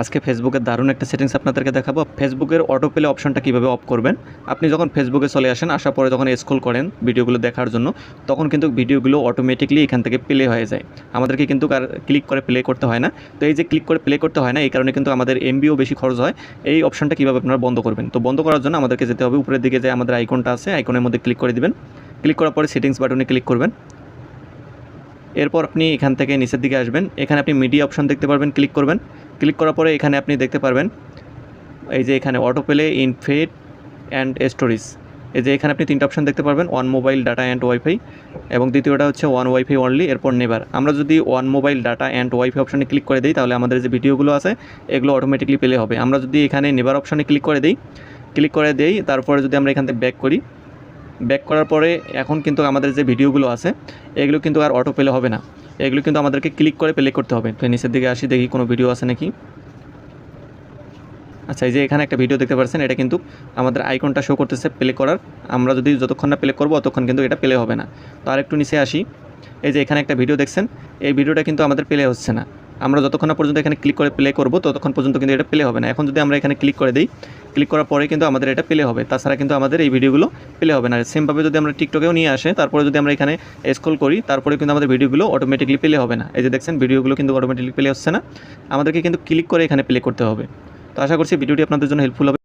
আজকে ফেসবুকের দারুণ একটা সেটিংস আপনাদেরকে দেখাবো। ফেসবুকের অটো প্লে অপশনটা কীভাবে অফ করবেন? আপনি যখন ফেসবুকে চলে আসেন, আসার পরে যখন স্ক্রল করেন ভিডিওগুলো দেখার জন্য, তখন কিন্তু ভিডিওগুলো অটোমেটিকলি এখান থেকে প্লে হয়ে যায়। আমাদেরকে কিন্তু আর ক্লিক করে প্লে করতে হয় না। তো এই যে ক্লিক করে প্লে করতে হয় না, এই কারণে কিন্তু আমাদের এমবিও বেশি খরচ হয়। এই অপশনটা কীভাবে আপনারা বন্ধ করবেন? তো বন্ধ করার জন্য আমাদেরকে যেতে হবে। উপরের দিকে যে আমাদের আইকনটা আছে আইকনের মধ্যে ক্লিক করে দিবেন। ক্লিক করার পরে সেটিংস বাটনে ক্লিক করবেন। এরপর আপনি এখান থেকে নিচের দিকে আসবেন। এখানে আপনি মিডিয়া অপশন দেখতে পারবেন ক্লিক করবেন। ক্লিক করার পরে এখানে আপনি দেখতে পারবেন, এই যে এখানে auto play in feed and stories এই যে এখানে আপনি তিনটা অপশন দেখতে পারবেন one mobile data and wifi এবং দ্বিতীয়টা হচ্ছে ওয়ান ওয়াইফাই অনলি এরপর নেবার আমরা যদি one mobile data and wifi অপশনে ক্লিক করে দিই, তাহলে আমাদের যে ভিডিওগুলো আছে, এগুলো অটোমেটিকলি প্লে হবে। আমরা যদি এখানে নেবার অপশনে ক্লিক করে দিই ক্লিক করে দিই, তারপরে যদি আমরা এখান থেকে ব্যাক করি ব্যাক করার পরে এখন কিন্তু আমাদের যে ভিডিওগুলো আছে, এগুলো কিন্তু আর অটো প্লে হবে না। এগুলো কিন্তু আমাদেরকে ক্লিক করে প্লে করতে হবে। তো নিচের দিকে আসি, দেখি কোনো ভিডিও আছে নাকি? আচ্ছা এই যে এখানে একটা ভিডিও দেখতে পাচ্ছেন, এটা কিন্তু আমাদের আইকনটা শো করতেছে প্লে করার। আমরা যদি যতক্ষণ না প্লে করব ততক্ষণ কিন্তু এটা প্লে হবে না। তো আরেকটু নিচে আসি। এই যে এখানে একটা ভিডিও দেখছেন, এই ভিডিওটা কিন্তু আমাদের প্লে হচ্ছে না। আমরা যতক্ষণ না পর্যন্ত এখানে ক্লিক করে প্লে করব, ততক্ষণ পর্যন্ত কিন্তু এটা প্লে হবে না। এখন যদি আমরা এখানে ক্লিক করে দিই ক্লিক করার পরে কিন্তু আমাদের এটা প্লে হবে। তাছাড়া কিন্তু আমাদের এই ভিডিওগুলো প্লে হবে না। সেমভাবে যদি আমরা টিকটকেও নিয়ে আসে, তারপরে যদি আমরা এখানে স্ক্রল করি, তারপরে কিন্তু আমাদের ভিডিওগুলো অটোমেটিকলি প্লে হবে না। এই যে দেখছেন ভিডিওগুলো কিন্তু অটোমেটিকলি প্লে হচ্ছে না। আমাদেরকে কিন্তু ক্লিক করে এখানে প্লে করতে হবে। তো আশা করছি ভিডিওটি আপনাদের জন্য হেল্পফুল হবে।